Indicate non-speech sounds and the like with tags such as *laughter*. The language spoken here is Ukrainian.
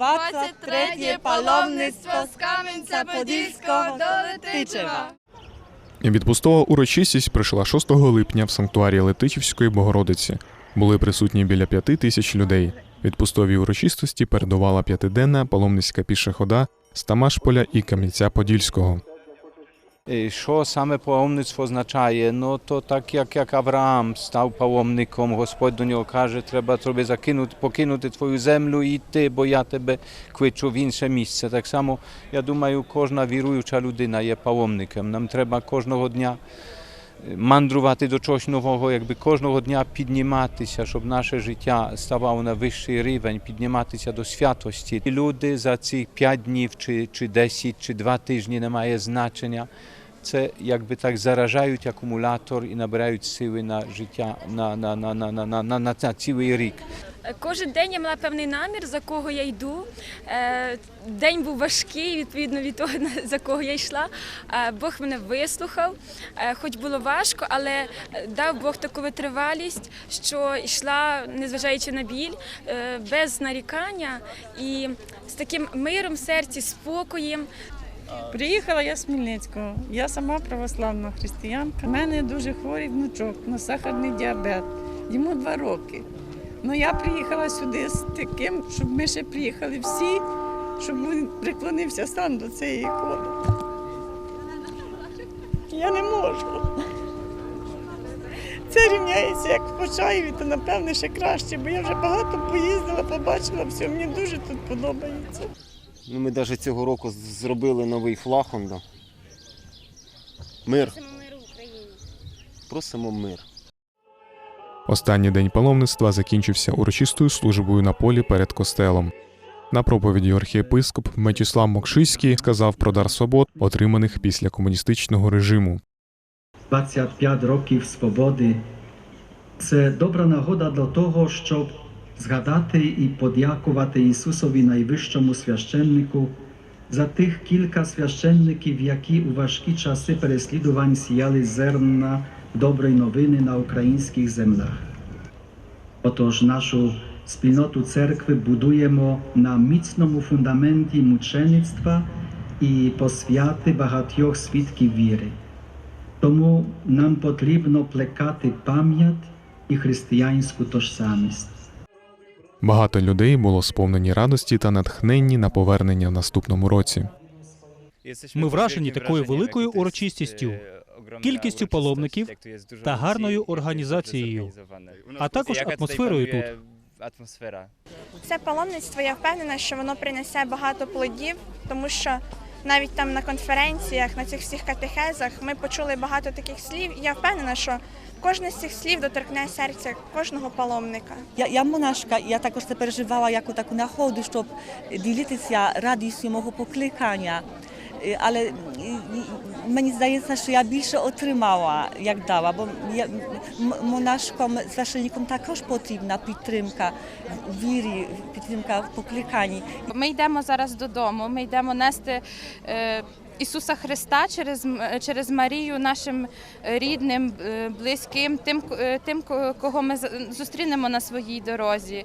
23 паломництво з Кам'янця-Подільського до Летичева. Відпустова урочистість пройшла 6 липня в санктуарі Летичівської Богородиці. Були присутні біля п'яти тисяч людей. Відпустовій урочистості передувала п'ятиденна паломницька піша хода з Тамашполя і Кам'янця-Подільського. І Що саме паломництво означає? Ну то так як, як Авраам став паломником, Господь до нього каже, треба тобі закинути, покинути твою землю і йти, бо я тебе кличу в інше місце. Так само, я думаю, кожна віруюча людина є паломником. Нам треба кожного дня мандрувати до чогось нового, якби кожного дня підніматися, щоб наше життя ставало на вищий рівень, підніматися до святості. І люди за ці 5 днів, чи, чи 10, чи 2 тижні немає значення це якби так заражають акумулятор і набирають сили на життя на на, на, на, на, на, на, на, на цілий рік. Кожен день я мала певний намір, за кого я йду. Е, день був важкий, відповідно від того, *laughs* за кого я йшла. Е, Бог мене вислухав, е, хоч було важко, але дав Бог таку витривалість, що йшла, незважаючи на біль, без нарікання і з таким миром, в серці, спокоєм. Приїхала я з Хмельницького. Я сама православна християнка. У мене дуже хворий внучок на сахарний діабет. Йому два роки. Ну я приїхала сюди з таким, щоб ми ще приїхали всі, щоб він приклонився сам до цієї ікони. Я не можу. Це рівняється як в Почаєві, то напевне ще краще, бо я вже багато поїздила, побачила все. Мені дуже тут подобається. Ну, ми навіть цього року зробили новий флаг. Мир. Просимо мир. Останній день паломництва закінчився урочистою службою на полі перед костелом. На проповіді архієпископ Метіслав Мокшиський сказав про дар свобод, отриманих після комуністичного режиму. 25 років свободи це добра нагода для того, щоб згадати і подякувати Ісусові найвищому священнику за тих кілька священників, які у важкі часи переслідувань сіяли зерна доброї новини на українських землях. Отож, нашу спільноту церкви будуємо на міцному фундаменті мучеництва і посвяти багатьох свідків віри. Тому нам потрібно плекати пам'ять і християнську тожсамість. Багато людей було сповнені радості та натхненні на повернення в наступному році. Ми вражені такою великою урочистістю, кількістю паломників та гарною організацією, а також атмосферою тут. Це паломництво, я впевнена, що воно принесе багато плодів, тому що навіть там на конференціях, на цих всіх катехезах ми почули багато таких слів. І я впевнена, що кожне з цих слів доторкне серця кожного паломника. Я, я монашка, і я також це переживала як таку нагоду, щоб ділитися радістю мого покликання. Е, Але мені здається, що я більше отримала, як дала, бо я, монашкам, священникам також потрібна підтримка в вірі, підтримка в покликанні. Ми йдемо зараз додому. Ми йдемо нести е, Ісуса Христа через, М- через Марію нашим рідним, е, близьким, тим, е, тим, ко- кого ми зустрінемо на своїй дорозі.